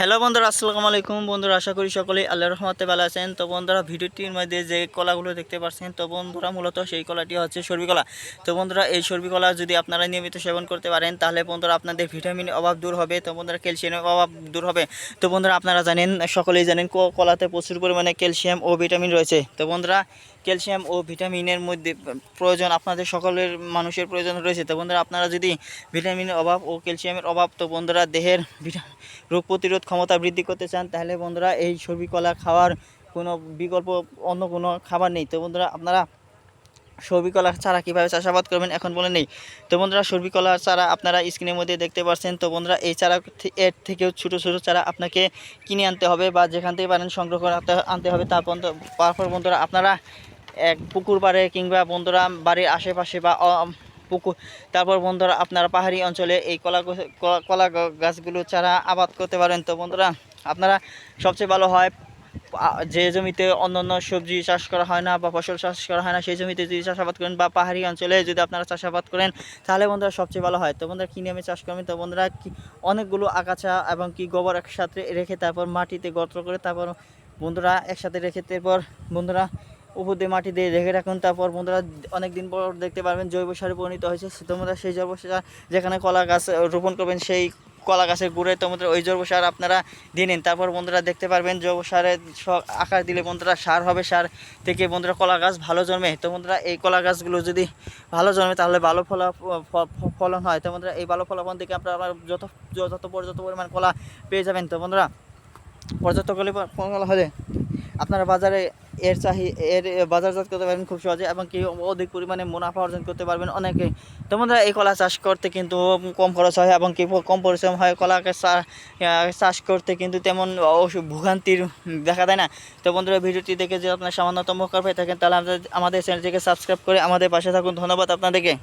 Hello বন্ধুরা, আসসালামু আলাইকুম। বন্ধুরা, আশা করি সকলেই আল্লাহ রহমতে ভালো আছেন। তো বন্ধুরা, ভিডিওটির মধ্যে যে কলাগুলো দেখতে পাচ্ছেন তো বন্ধুরা, মূলত সেই কলাটি হচ্ছে সর্বি কলা। তো বন্ধুরা, এই সর্বি কলা যদি আপনারা নিয়মিত সেবন করতে পারেন, তাহলে বন্ধুরা আপনাদের ভিটামিনের অভাব দূর হবে, তো বন্ধুরা, ক্যালসিয়ামের অভাব দূর হবে। তো বন্ধুরা, আপনারা জানেন, সকলেই জানেন কলাতে প্রচুর পরিমাণে ক্যালসিয়াম ও ভিটামিন রয়েছে। তো বন্ধুরা ক্যালসিয়াম ও ভিটামিনের মধ্যে প্রয়োজন, আপনাদের সকলের মানুষের প্রয়োজন রয়েছে। তো বন্ধুরা, আপনারা যদি ভিটামিনের অভাব ও ক্যালসিয়ামের অভাব, তো বন্ধুরা, দেহের রোগ প্রতিরোধ ক্ষমতা বৃদ্ধি করতে চান, তাহলে বন্ধুরা, এই সবজি কলা খাওয়ার কোনো বিকল্প অন্য কোনো খাবার নেই। তো বন্ধুরা, আপনারা সবজি কলা চারা কীভাবে চাষাবাদ করবেন এখন বলে নেই। তো বন্ধুরা কলার চারা আপনারা স্ক্রিনের মধ্যে দেখতে পাচ্ছেন। তো বন্ধুরা, এই চারা এর থেকেও ছোটো ছোটো চারা আপনাকে কিনে আনতে হবে বা যেখান থেকে পারেন সংগ্রহ করে আনতে হবে তারপর তারপর বন্ধুরা, আপনারা এক পুকুর পাড়ে কিংবা বন্ধুরা বাড়ির আশেপাশে বা পুকুর, তারপর বন্ধুরা আপনারা পাহাড়ি অঞ্চলে এই কলা কলা গাছগুলো চারা আবাদ করতে পারেন। তো বন্ধুরা, আপনারা সবচেয়ে ভালো হয় যে জমিতে অন্যান্য সবজি চাষ করা হয় না বা ফসল চাষ করা হয় না, সেই জমিতে যদি চাষাবাদ করেন বা পাহাড়ি অঞ্চলে যদি আপনারা চাষাবাদ করেন, তাহলে বন্ধুরা সবচেয়ে ভালো হয়। তো বন্ধুরা, কী নিয়মে চাষ করবেন? তো বন্ধুরা, কি অনেকগুলো আগাছা এবং কি গোবর একসাথে রেখে তারপর মাটিতে গর্ত করে তারপর বন্ধুরা একসাথে রেখে তারপর বন্ধুরা দিয়ে মাটি দিয়ে রেখে রাখুন। তারপর বন্ধুরা অনেক দিন পর দেখতে পারবেন জৈব সারে পরিণত হয়েছে। তোমরা সেই জৈব সার যেখানে কলা গাছ রোপণ করবেন, সেই কলা গাছের গুঁড়ে তোমাদের ওই জৈব সার আপনারা দিয়ে নিন। তারপর বন্ধুরা দেখতে পারবেন জৈব সারের আকার দিলে বন্ধুরা সার হবে। সার থেকে বন্ধুরা কলা গাছ ভালো জন্মে। তো বন্ধুরা এই কলা গাছগুলো যদি ভালো জন্মে, তাহলে ভালো ফলা ফলন হয়। তো এই ভালো ফলাফল থেকে আপনারা যত যত পর্যাপ্ত পরিমাণ কলা পেয়ে যাবেন। তো বন্ধুরা পর্যাপ্ত কলি কলা হলে আপনারা বাজারে এর চাহি, এর বাজারজাত করতে পারবেন খুব সহজে এবং কি অধিক পরিমাণে মুনাফা অর্জন করতে পারবেন অনেকে। তো এই কলা চাষ করতে কিন্তু কম খরচ হয় এবং কি কম পরিশ্রম হয়। কলাকে চাষ করতে কিন্তু তেমন ভোগান্তির দেখা দেয় না। তো বন্ধুরা, ভিডিওটি দেখে যদি আপনার সামান্যতম উপকার পেয়ে থাকেন, তাহলে আমাদের চ্যানেলটিকে সাবস্ক্রাইব করে আমাদের পাশে থাকুন। ধন্যবাদ আপনাদেরকে।